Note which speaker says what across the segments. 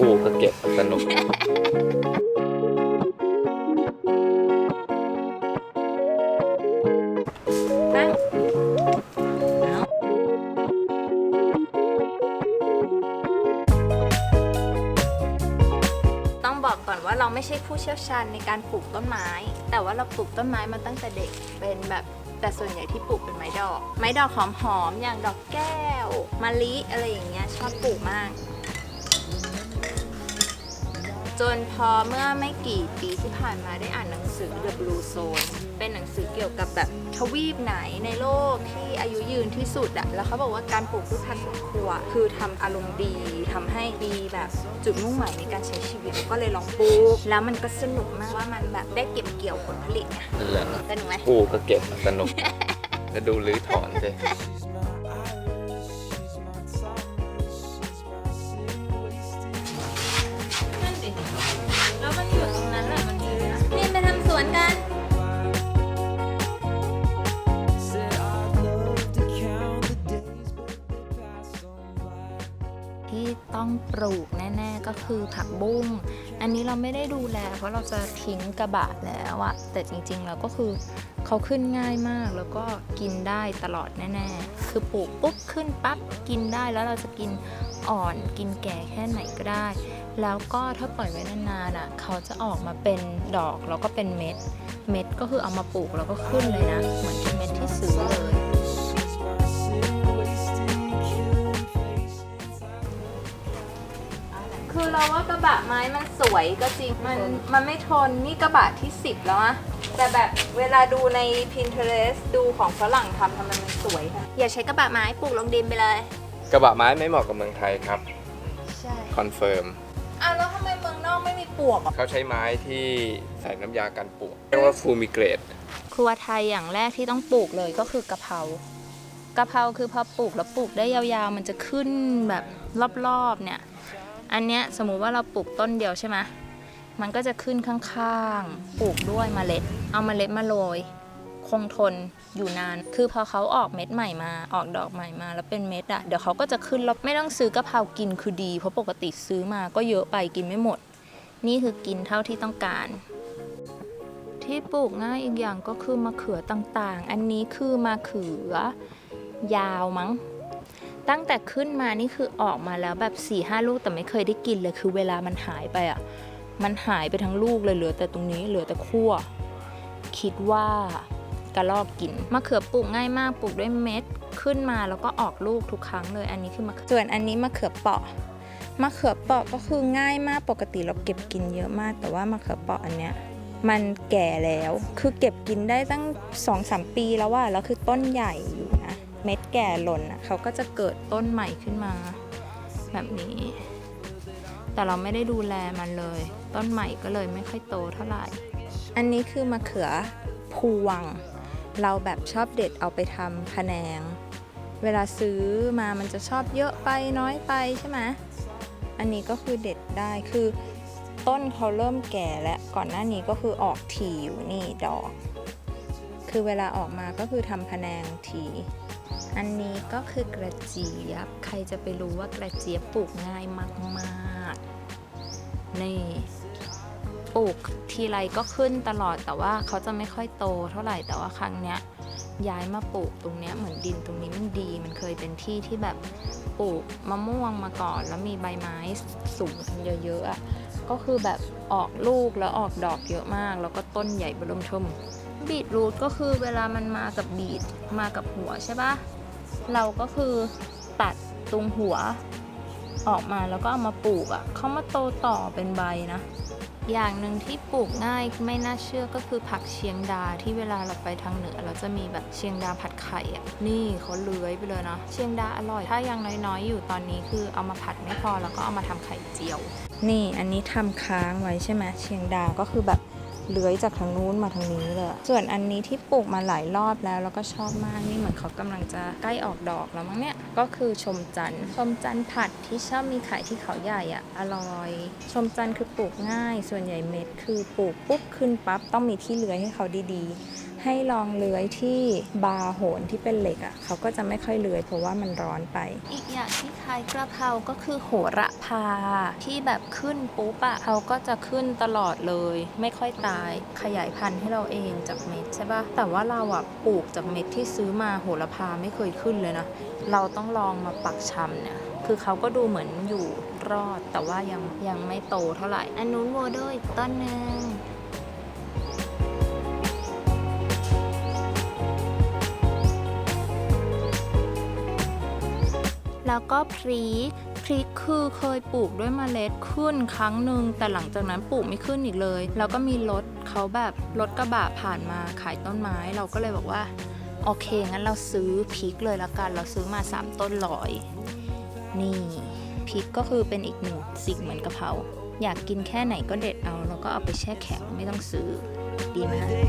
Speaker 1: ปลูกก็เก็บสนุก
Speaker 2: นั่งต้องบอกก่อนว่าเราไม่ใช่ผู้เชี่ยวชาญในการปลูกต้นไม้ แต่ว่าเราปลูกต้นไม้มาตั้งแต่เด็ก เป็นแบบแต่ส่วนใหญ่ที่ปลูกเป็นไม้ดอก ไม้ดอกหอมๆอย่างดอกแก้วมะลิอะไรอย่างเงี้ยชอบปลูกมาก จนพอเมื่อไม่กี่ปีที่ผ่านมาได้อ่านหนังสือ The Blue Zone เป็นหนังสือเกี่ยวกับแบบทวีปไหนในโลกที่อายุยืนที่สุดอะแล้วเขาบอกว่าการปลูกพืชผักสวนครัว คือทำอารมณ์ดีทำให้ดีแบบจุดมุ่งหมายในการใช้ชีวิตก็เลยลองปลูก แล้วมันก็สนุกมากว่ามันแบบได้เก็บเกี่ยวผลผลิตไง
Speaker 1: เหลือ
Speaker 2: สนุกไหม
Speaker 1: ปลูกก็เก็บสนุกจะดูรื้อถอนสิ
Speaker 2: นั่น ต้องปลูกแน่ ๆ ก็คือผักบุ้ง อันนี้เราไม่ได้ดูแล เพราะเราจะทิ้งกระบะแล้วอะแต่จริงๆแล้วก็คือเขาขึ้นง่ายมากแล้วก็กินได้ตลอดแน่ ๆ คือปลูกปุ๊บขึ้นปั๊บกินได้แล้วเราจะกินอ่อนกินแก่แค่ไหนก็ได้ แล้วก็ถ้าปล่อยไว้นานๆอะเขาจะออกมาเป็นดอกแล้วก็เป็นเม็ด เม็ดก็คือเอามาปลูกแล้วก็ขึ้นเลยนะ เหมือนเป็นเม็ดที่ะบะไม้มันสวยก็จริง มันมันไม่ทน นี่กระบะที่ 10 แล้วอะแต่แบบเวลาดูใน Pinterest ดูของฝรั่งทำทำไมมันสวยค่ะอย่าใช้กระบะไม้ปลูกลงดินไปเลย
Speaker 1: กระบะไม้ไม่เหมาะกับเมืองไทยครับ
Speaker 2: ใช่
Speaker 1: คอนเฟิร์ม
Speaker 2: อ้าวแล้วทำไมเมืองนอกไม่มีปลวกอะ
Speaker 1: เขาใช้ไม้ที่ใส่น้ำยากันปลวกเรียกว่าฟูมิเกรด
Speaker 2: ครัวไทยอย่างแรกที่ต้องปลูกเลยก็คือกะเพรากะเพราคือพอปลูกแล้วปลูกได้ยาวๆ มันจะขึ้นแบบรอบๆเนี่ย อันเนี้ยสมมุติว่าเราปลูกต้นเดียวใช่ไหมมันก็จะขึ้นข้างๆ ปลูกด้วยเมล็ด เอาเมล็ดมาโรย คงทนอยู่นาน คือพอเขาออกเม็ดใหม่มา ออกดอกใหม่มา แล้วเป็นเม็ดอะเดี๋ยวเขาก็จะขึ้นแล้วไม่ต้องซื้อกะเพรากินคือดี เพราะปกติซื้อมาก็เยอะไปกินไม่หมด นี่คือกินเท่าที่ต้องการ ที่ปลูกง่ายอีกอย่างก็คือมะเขือต่างๆ อันนี้คือมะเขือยาวมั้ง ตั้งแต่ขึ้นมานี่คือออกมาแล้วแบบ4ี่ห้าลูกแต่ไม่เคยได้กินเลยคือเวลามันหายไปอะ มันหายไปทั้งลูกเลยเหลือแต่ตรงนี้เหลือแต่ขั้วคิดว่ากระลอกกินมะเขือปลูกง่ายมากปลูกด้วยเม็ดขึ้นมาแล้วก็ออกลูกทุกครั้งเลย อันนี้คือมะส่วนอันนี้มะเขือเปาะมะเขือเปาะก็คือง่ายมากปกติเราเก็บกินเยอะมาก แต่ว่ามะเขือเปาะอันเนี้ยมันแก่แล้ว คือเก็บกินได้ตั้ง2อสมปีแล้วว่าแล้วคือต้นใหญ่อยู่ เม็ดแก่หล่นอะเขาก็จะเกิดต้นใหม่ขึ้นมา แบบนี้ แต่เราไม่ได้ดูแลมันเลย ต้นใหม่ก็เลยไม่ค่อยโตเท่าไหร่ อันนี้คือมะเขือพวง เราแบบชอบเด็ดเอาไปทำพะแนง เวลาซื้อมามันจะชอบเยอะไปน้อยไปใช่ไหมอันนี้ก็คือเด็ดได้คือต้นเขาเริ่มแก่แล้ว ก่อนหน้านี้ก็คือออกทีอยู่นี่ดอก คือเวลาออกมาก็คือทำพะแนงที อันนี้ก็คือกระเจี๊ยบ ใครจะไปรู้ว่ากระเจี๊ยบปลูกง่ายมากๆ นี่ปลูกทีไรก็ขึ้นตลอดแต่ว่าเขาจะไม่ค่อยโตเท่าไหร่แต่ว่าครั้งเนี้ยย้ายมาปลูกตรงเนี้ยเหมือนดินตรงนี้มันดี มันเคยเป็นที่ที่แบบปลูกมะม่วงมาก่อน แล้วมีใบไม้สูงกันเยอะๆอะก็คือแบบออกลูกแล้วออกดอกเยอะมาก แล้วก็ต้นใหญ่บริมทม บีทรูทก็คือเวลามันมากับบีทมากับหัวใช่ปะเราก็คือตัดตรงหัวออกมาแล้วก็เอามาปลูกอะ่ะเขามาโตต่อเป็นใบนะ อย่างหนึ่งที่ปลูกง่ายไม่น่าเชื่อก็คือผักเชียงดาที่เวลาเราไปทางเหนือ เราจะมีแบบเชียงดาผัดไข่อะนี่เขาเลื้อยไปเลยเนาะเชียงดาอร่อย ถ้ายังน้อยๆ อยู่ตอนนี้คือเอามาผัดไม่พอแล้วก็เอามาทำไข่เจียว นี่อันนี้ทำค้างไว้ใช่ไหมเชียงดาก็คือแบบ เลื้อยจากทางนู้นมาทางนี้เลย ส่วนอันนี้ที่ปลูกมาหลายรอบแล้วแล้วก็ชอบมากนี่เหมือนเขากำลังจะใกล้ออกดอกแล้วมั้งเนี่ย ก็คือชมจันทร์ชมจันทร์ผัดที่ชอบมีขายที่เขาใหญ่อะอร่อย ชมจันทร์คือปลูกง่าย ส่วนใหญ่เม็ดคือปลูกปุ๊บขึ้นปั๊บต้องมีที่เลื้อยให้เขาดีๆ ให้ลองเลื้อยที่บาร์โหนที่เป็นเหล็กอะ่ะเขาก็จะไม่ค่อยเลื้อยเพราะว่ามันร้อนไป อีกอย่างที่คล้ายกระเพราก็คือโหระพา ที่แบบขึ้นปุ๊บอะเขาก็จะขึ้นตลอดเลย ไม่ค่อยตายขยายพันธุ์ให้เราเองจากเม็ดใช่ปะแต่ว่าเราอะปลูกจากเม็ดที่ซื้อมาโหระพาไม่เคยขึ้นเลยนะเราต้องลองมาปักชำเนี่ยคือเขาก็ดูเหมือนอยู่รอดแต่ว่ายังยังไม่โตเท่าไหร่อันนู้นโวโดอีกต้นหนึ่ง แล้วก็พริก พริกคือเคยปลูกด้วยเมล็ดขึ้นครั้งหนึ่งแต่หลังจากนั้นปลูกไม่ขึ้นอีกเลย แล้วก็มีรถเขาแบบรถกระบะผ่านมาขายต้นไม้เราก็เลยบอกว่า โอเค งั้นเราซื้อพริกเลยละกัน เราซื้อมา 3 ต้นร้อย นี่พริกก็คือเป็นอีกหนึ่งสิ่งเหมือนกะเพราอยากกินแค่ไหนก็เด็ดเอา แล้วก็เอาไปแช่แข็งไม่ต้องซื้อดีไหม
Speaker 3: Days they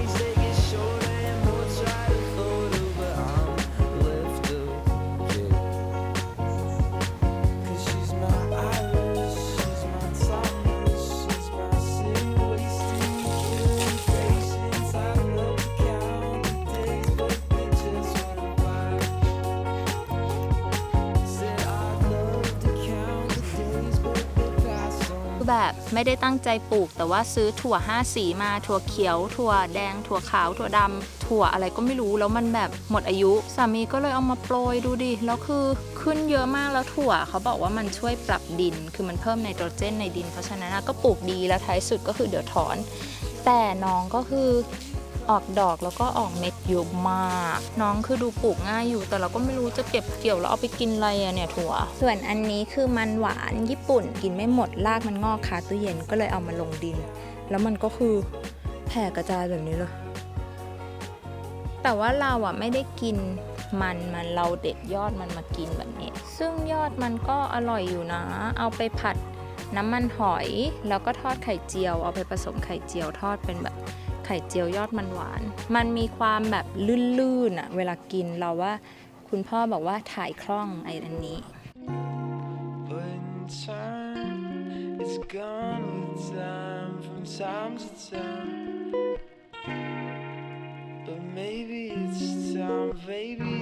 Speaker 2: ไม่ได้ตั้งใจปลูก แต่ว่าซื้อถั่วห้าสีมาถั่วเขียว ถั่วแดง ถั่วขาว ถั่วดำถั่วอะไรก็ไม่รู้แล้วมันแบบหมดอายุ สามีก็เลยเอามาโปรยดูดิ แล้วคือขึ้นเยอะมากแล้วถั่ว เขาบอกว่ามันช่วยปรับดิน คือมันเพิ่มไนโตรเจนในดิน เพราะฉะนั้นก็ปลูกดีแล้วท้ายสุดก็คือเดี๋ยวถอน แต่น้องก็คือ ออกดอกแล้วก็ออกเม็ดเยอะมาก น้องคือดูปลูกง่ายอยู่ แต่เราก็ไม่รู้จะเก็บเกี่ยวแล้วเอาไปกินอะไรอะเนี่ยถั่ว ส่วนอันนี้คือมันหวานญี่ปุ่นกินไม่หมดรากมันงอกคาตู้เย็นก็เลยเอามาลงดิน แล้วมันก็คือแผ่กระจายแบบนี้เลย แต่ว่าเราอะไม่ได้กินมันมันเราเด็ดยอดมันมากินแบบนี้ ซึ่งยอดมันก็อร่อยอยู่นะ เอาไปผัดน้ำมันหอย แล้วก็ทอดไข่เจียว เอาไปผสมไข่เจียวทอดเป็นแบบไไข่เจียวยอดมันหวาน มันมีความแบบลื่นๆอะเวลากินเราว่า คุณพ่อบอกว่าถ่ายคล่องไอ้อันนี้
Speaker 3: maybe it's time, baby.